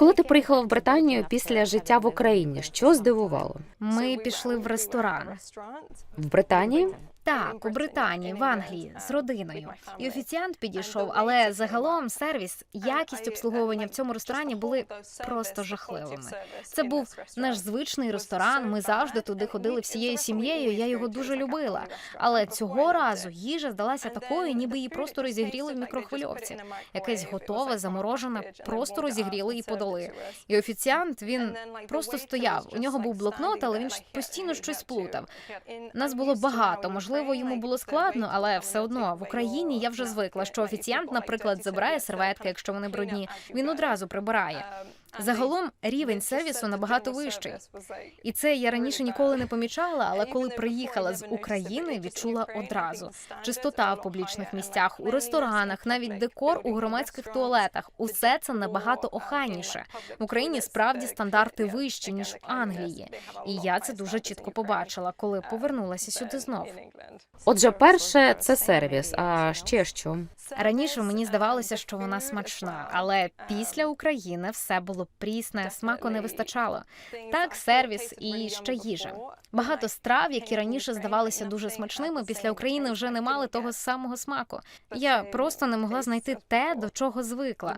Коли ти приїхала в Британію після життя в Україні, що здивувало? Ми пішли в ресторан. В Британії? Так, у Британії, в Англії, з родиною. І офіціант підійшов, але загалом сервіс, якість обслуговування в цьому ресторані були просто жахливими. Це був наш звичний ресторан. Ми завжди туди ходили всією сім'єю. Я його дуже любила. Але цього разу їжа здалася такою, ніби її просто розігріли в мікрохвильовці. Якесь готове, заморожене, просто розігріли і подали. І офіціант він просто стояв. У нього був блокнот, але він постійно щось плутав. Нас було багато. Можливо, йому було складно, але все одно в Україні я вже звикла, що офіціант, наприклад, забирає серветки, якщо вони брудні. Він одразу прибирає. Загалом рівень сервісу набагато вищий. І це я раніше ніколи не помічала, але коли приїхала з України, відчула одразу чистота в публічних місцях, у ресторанах, навіть декор у громадських туалетах. Усе це набагато охайніше. В Україні справді стандарти вищі ніж в Англії, і я це дуже чітко побачила, коли повернулася сюди знов. Отже, перше це сервіс. А ще що? Раніше мені здавалося, що вона смачна, але після України все було прісне, смаку не вистачало. Так, сервіс і ще їжа. Багато страв, які раніше здавалися дуже смачними, після України вже не мали того самого смаку. Я просто не могла знайти те, до чого звикла.